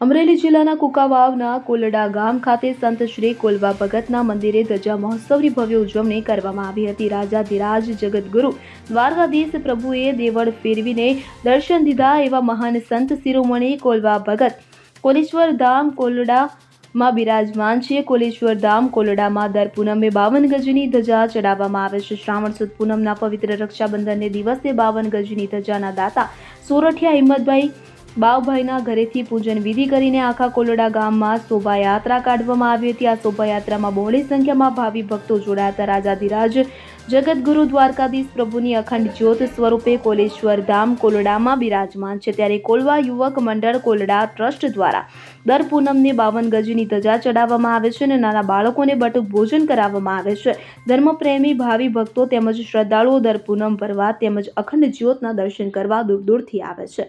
અમરેલી જિલ્લાના કુકાવાવના કોલડા ગામ ખાતે સંત શ્રી કોલવા ભગતના મંદિરે ધજા મહોત્સવની ભવ્ય ઉજવણી કરવામાં આવી હતી. રાજા ધીરાજ જગતગુરુ દ્વારકાધીશ પ્રભુએ દેવળ ફેરવીને દર્શન દીધા એવા મહાન સંત શિરોમણી કોલવા ભગત. કોલેશ્વર ધામ કોલડામાં બિરાજમાન છે. કોલેશ્વર ધામ કોલડામાં દર પૂનમે બાવન ગજની ધજા ચડાવવામાં આવે છે. શ્રાવણ સુદ પૂનમના પવિત્ર રક્ષાબંધનને દિવસે બાવન ગજની ધજાના દાતા સોરઠિયા હિંમતભાઈ બાવભાઈના ઘરેથી પૂજન વિધિ કરીને આખા કોલોડા ગામમાં શોભાયાત્રા કાઢવામાં આવી હતી. આ શોભાયાત્રામાં બહોળી સંખ્યામાં ભાવિ ભક્તો જોડાયા હતા. રાજાધિરાજ જગતગુરુ દ્વારકાધીશ પ્રભુની અખંડ જ્યોત સ્વરૂપે કોલેશ્વર ધામ કોલડામાં બિરાજમાન છે. ત્યારે કોલવા યુવક મંડળ કોલડા ટ્રસ્ટ દ્વારા દર પૂનમને બાવન ગજની ધજા ચડાવવામાં આવે છે અને નાના બાળકોને બટુક ભોજન કરાવવામાં આવે છે. ધર્મપ્રેમી ભાવિ ભક્તો તેમજ શ્રદ્ધાળુઓ દર પૂનમ ભરવા તેમજ અખંડ જ્યોતના દર્શન કરવા દૂર દૂરથી આવે છે.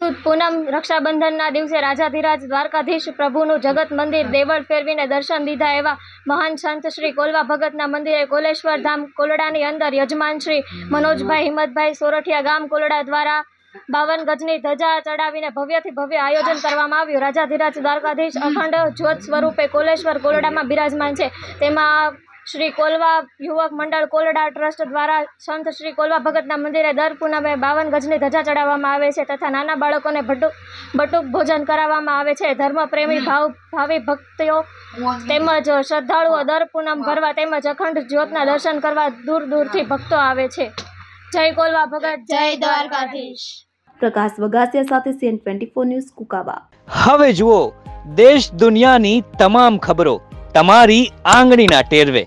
પૂનમ રક્ષાબંધનના દિવસે રાજાધિરાજ દ્વારકાધીશ પ્રભુનું જગત મંદિર દેવળ ફેરવીને દર્શન દીધા એવા મહાન સંત શ્રી કોલવા ભગતના મંદિરે કોલેશ્વર ધામ કોલડાની અંદર યજમાન શ્રી મનોજભાઈ હિંમતભાઈ સોરઠિયા ગામ કોલડા દ્વારા બાવન ગજની ધજા ચડાવીને ભવ્યથી ભવ્ય આયોજન કરવામાં આવ્યું. રાજાધિરાજ દ્વારકાધીશ અખંડ જ્યોત સ્વરૂપે કોલેશ્વર કોલડામાં બિરાજમાન છે. તેમાં શ્રી કોલવા યુવક મંડળ કોલડા ટ્રસ્ટ દ્વારા સંત શ્રી કોલવા ભગતના મંદિરે દર પૂનમે બાવન ગજની ધજા ચડાવવામાં આવે છે તથા નાના બાળકોને ભટુક બટુક ભોજન કરાવવામાં આવે છે. ધર્મપ્રેમી ભાવ ભાવિ ભક્તિઓ તેમજ શ્રદ્ધાળુઓ દર પૂનમ ભરવા તેમજ અખંડ જ્યોતના દર્શન કરવા દૂર દૂરથી ભક્તો આવે છે. જય કોલવા ભગત જય દ્વારકાધીશ. પ્રકાશ વગાસિયા સાથે CN twenty four news Kukava. હવે જુઓ દેશ દુનિયાની તમામ ખબરો તમારી આંગળીના ટેરવે.